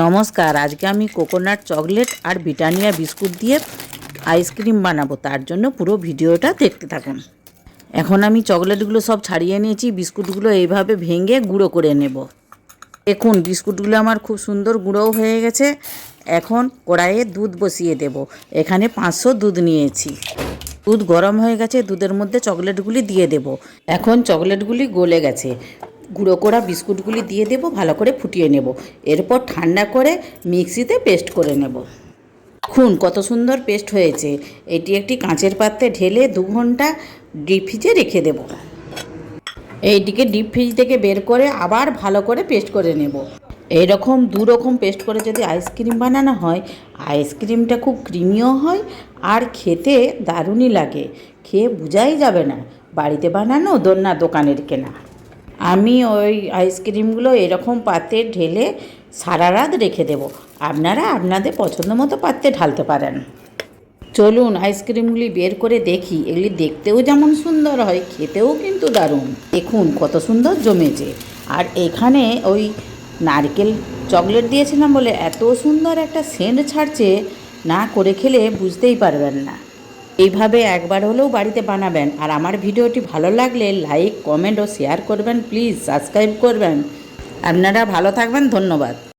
নমস্কার, আজকে আমি কোকোনাট চকলেট আর ব্রিটানিয়া বিস্কুট দিয়ে আইসক্রিম বানাবো, তার জন্য পুরো ভিডিওটা দেখতে থাকুন। এখন আমি চকলেটগুলো সব ছাড়িয়ে নিয়েছি, বিস্কুটগুলো এইভাবে ভেঙে গুঁড়ো করে নেব। দেখুন, বিস্কুটগুলো আমার খুব সুন্দর গুঁড়োও হয়ে গেছে। এখন কড়াইয়ে দুধ বসিয়ে দেব। এখানে পাঁচশো দুধ নিয়েছি। দুধ গরম হয়ে গেছে, দুধের মধ্যে চকলেটগুলি দিয়ে দেব। এখন চকলেটগুলি গলে গেছে। গুঁড়ো করা বিস্কুটগুলি দিয়ে দেব, ভালো করে ফুটিয়ে নেব। এরপর ঠান্ডা করে মিক্সিতে পেস্ট করে নেব। খুন কত সুন্দর পেস্ট হয়েছে। এটি একটি কাঁচের পাত্রে ঢেলে দু ঘণ্টা ডিপ ফ্রিজে রেখে দেব। এইটিকে ডিপ ফ্রিজ থেকে বের করে আবার ভালো করে পেস্ট করে নেব। এই রকম দু রকম পেস্ট করে যদি আইসক্রিম বানানো হয়, আইসক্রিমটা খুব ক্রিমিও হয় আর খেতে দারুণই লাগে। খেয়ে বোঝাই যাবে না। বাড়িতে বানানো দোর না দোকানের কেনা। আমি ওই আইসক্রিমগুলো এরকম পাত্রে ঢেলে সারা রাত রেখে দেব। আপনারা আপনাদের পছন্দ মতো পাত্রে ঢালতে পারেন। চলুন আইসক্রিমগুলি বের করে দেখি। এগুলি দেখতেও যেমন সুন্দর হয়, খেতেও কিন্তু দারুণ। দেখুন কত সুন্দর জমেছে। আর এখানে ওই নারকেল চকলেট দিয়েছিলাম বলে এত সুন্দর একটা সেন্ট ছাড়ছে, না করে খেলে বুঝতেই পারবেন না। এইভাবে একবার হলেও বাড়িতে বানাবেন। আর আমার ভিডিওটি ভালো লাগলে লাইক, কমেন্ট ও শেয়ার করবেন, প্লিজ সাবস্ক্রাইব করবেন। আপনারা ভালো থাকবেন, ধন্যবাদ।